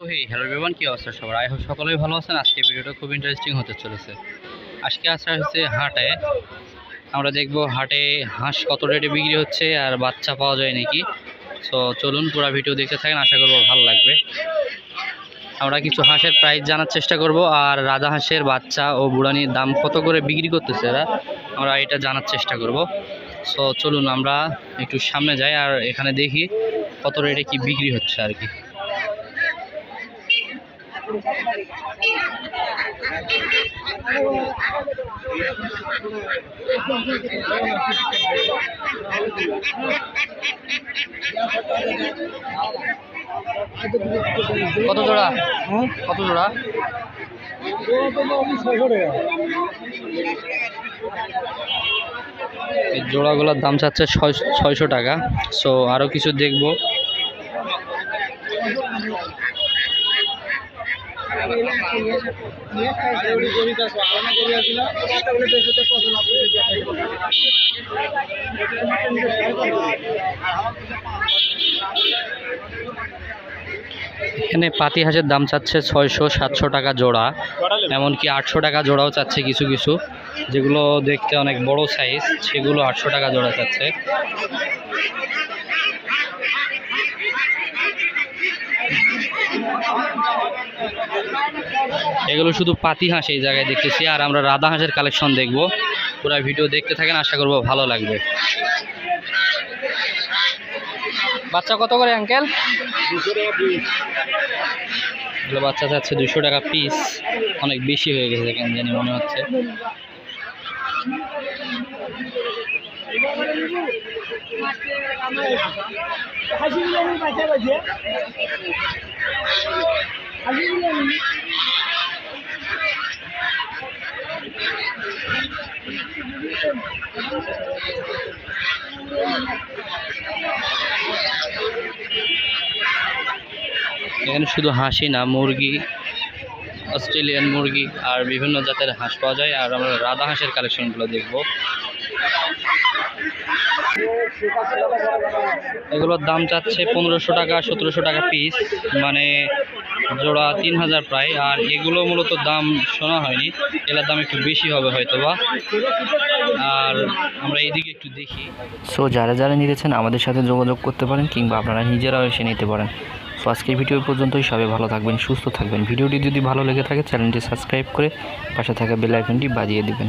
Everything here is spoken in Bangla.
হ্যালো এভরিওয়ান কি অবস্থা সবার? আই হোপ সকলেই ভালো আছেন। আজকে ভিডিওটা খুব ইন্টারেস্টিং হতে চলেছে। আজকে আসা হচ্ছে হাটে। আমরা দেখব হাটে হাঁস কত রেটে বিক্রি হচ্ছে আর বাচ্চা পাওয়া যায় নাকি। সো চলুন পুরো ভিডিও দেখতে থাকেন, আশা করব ভালো লাগবে। আমরা কিছু হাঁসের প্রাইস জানার চেষ্টা করব আর রাজা হাঁসের বাচ্চা ও বুড়ানির দাম কত করে বিক্রি করতেছে এরা, আমরা এটা জানার চেষ্টা করব। সো চলুন আমরা একটু সামনে যাই আর এখানে দেখি কত রেটে কি বিক্রি হচ্ছে আর কি। কত জোড়া? কত জোড়া? এই জোড়াগুলোর দাম চাচ্ছে ছয় ছয়শো টাকা। সো আরও কিছু দেখব। এখানে পাতি হাঁসের দাম চাচ্ছে ছয়শো সাতশো টাকা জোড়া এমনকি আটশো টাকা জোড়াও চাচ্ছে কিছু কিছু যেগুলো দেখতে অনেক বড় সাইজ সেগুলো আটশো টাকা জোড়া চাচ্ছে। এগুলো শুধু পাতি হাঁস এই জায়গায় দেখতেছি, আর আমরা রাধা হাঁসের কালেকশন দেখব। পুরো ভিডিও দেখতে থাকেন, আশা করব ভালো লাগবে। বাচ্চা কত করে আঙ্কেল এগুলো বাচ্চা চাচ্ছে দুশো টাকা পিস অনেক বেশি হয়ে গেছে কেন জানি মনে হচ্ছে। এখানে শুধু হাঁসই না, মুরগি, অস্ট্রেলিয়ান মুরগি আর বিভিন্ন জাতের হাঁস পাওয়া যায়। আর আমরা রাধা হাঁসের কালেকশনগুলো দেখব। এগুলোর দাম চাচ্ছে পনেরোশো টাকা, সতেরোশো টাকা পিস মানে জোড়া তিন হাজার প্রায়, আর এগুলো মূলত দাম শোনা হয়নি। এগুলোর দাম একটু বেশি হবে হয়তো বা আর আমরা এইদিকে একটু দেখি। সো যারা যারা নিতেছেন আমাদের সাথে যোগাযোগ করতে পারেন কিংবা আপনারা নিজেরাও এসে নিতে পারেন। সো আজকের ভিডিও পর্যন্তই। সবাই ভালো থাকবেন, সুস্থ থাকবেন। ভিডিওটি যদি ভালো লেগে থাকে, চ্যানেলটি সাবস্ক্রাইব করে পাশে থাকা বেল আইকনটি বাজিয়ে দিবেন।